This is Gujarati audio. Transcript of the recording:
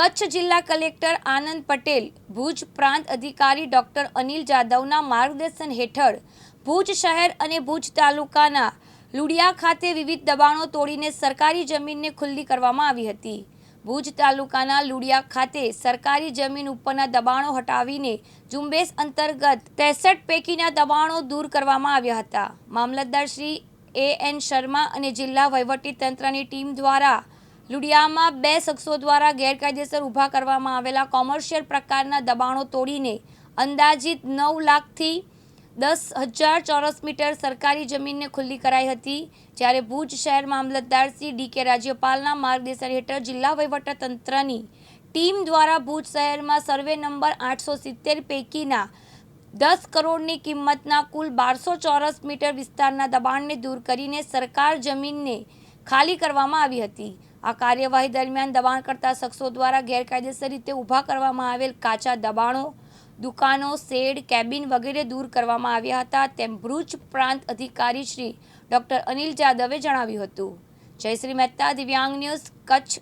કચ્છ જિલ્લા કલેક્ટર આનંદ પટેલ, ભુજ પ્રાંત અધિકારી ડોક્ટર અનિલ જાદવના માર્ગદર્શન હેઠળ ભુજ શહેર અને ભુજ તાલુકાના લુડિયા ખાતે વિવિધ દબાણો તોડીને સરકારી જમીનને ખુલ્લી કરવામાં આવી હતી. ભુજ તાલુકાના લુડિયા ખાતે સરકારી જમીન ઉપરના દબાણો હટાવીને ઝુંબેશ અંતર્ગત ત્રેસઠ પૈકીના દબાણો દૂર કરવામાં આવ્યા હતા. મામલતદાર શ્રી એ એન શર્મા અને જિલ્લા વહીવટી તંત્રની ટીમ દ્વારા લુડિયામાં બે શખ્સો દ્વારા ગેરકાયદેસર ઊભા કરવામાં આવેલા કોમર્શિયલ પ્રકારના દબાણો તોડીને અંદાજિત નવ લાખથી દસ હજાર ચોરસ મીટર સરકારી જમીનને ખુલ્લી કરાઈ હતી, જ્યારે ભુજ શહેર મામલતદાર શ્રી ડી કે રાજ્યપાલના માર્ગદર્શન હેઠળ જિલ્લા વહીવટતંત્રની ટીમ દ્વારા ભુજ શહેરમાં સર્વે નંબર આઠસો સિત્તેર પૈકીના દસ કરોડની કિંમતના કુલ બારસો ચોરસ મીટર વિસ્તારના દબાણને દૂર કરીને સરકાર જમીનને ખાલી કરવામાં આવી હતી. આ કાર્યવાહી દરમિયાન દબાણ કરતા શખ્સો દ્વારા ગેરકાયદેસર રીતે ઊભા કરવામાં આવેલ કાચા દબાણો, દુકાનો, શેડ, કેબિન વગેરે દૂર કરવામાં આવ્યા હતા તેમ ભરૂચ પ્રાંત અધિકારી શ્રી ડૉક્ટર અનિલ જાદવે જણાવ્યું હતું. જયશ્રી મહેતા, દિવ્યાંગ ન્યૂઝ, કચ્છ.